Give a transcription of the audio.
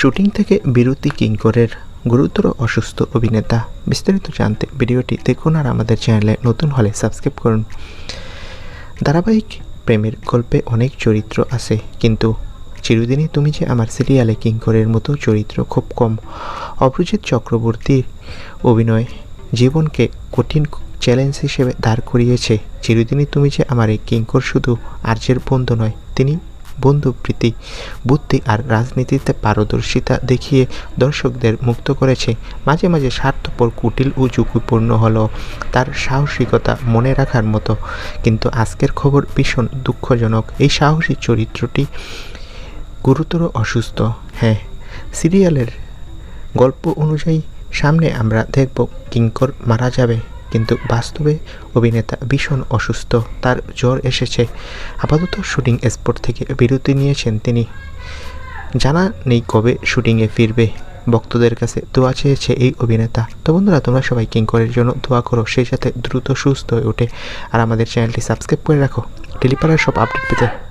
Shooting থেকে বিরতি কিঙ্করের গুরুতর অসুস্থ অভিনেতা বিস্তারিত জানতে ভিডিওটি দেখুন আর আমাদের চ্যানেলে নতুন হলে সাবস্ক্রাইব করুন। ধারাবাহিক প্রেমের গল্পে অনেক চরিত্র আছে, কিন্তু চিরদিনই তুমি যে আমার সিরিয়ালে কিঙ্করের মতো চরিত্র খুব কম। অভিজিৎ চক্রবর্তীর অভিনয় জীবনকে কঠিন চ্যালেঞ্জ হিসেবে দাঁড় করিয়েছে। চিরদিনই তুমি যে আমার এই কিঙ্কর শুধু আর্যের বন্ধু নয়, তিনি বন্ধু প্রীতি, বুদ্ধি আর রাজনীতিতে পারদর্শিতা দেখিয়ে দর্শকদের মুক্ত করেছে। মাঝে মাঝে স্বার্থপর কুটিল ও ঝুঁকিপূর্ণ হলেও তার সাহসিকতা মনে রাখার মতো। কিন্তু আজকের খবর ভীষণ দুঃখজনক। এই সাহসী চরিত্রটি গুরুতর অসুস্থ। হ্যাঁ সিরিয়ালের গল্প অনুযায়ী সামনে আমরা দেখব কিঙ্কর মারা যাবে। কিন্তু বাস্তবে অভিনেতা ভীষণ অসুস্থ, তার জ্বর এসেছে। আপাতত শুটিং স্পট থেকে বিরতি নিয়েছেন তিনি। জানা নেই কবে শুটিংয়ে ফিরবে। ভক্তদের কাছে দোয়া চেয়েছে এই অভিনেতা। তো বন্ধুরা, তোমরা সবাই কিঙ্করের জন্য দোয়া করো, সেই সাথে দ্রুত সুস্থ হয়ে ওঠে। আর আমাদের চ্যানেলটি সাবস্ক্রাইব করে রাখো। টেলিপাড়ার সব আপডেট পেতে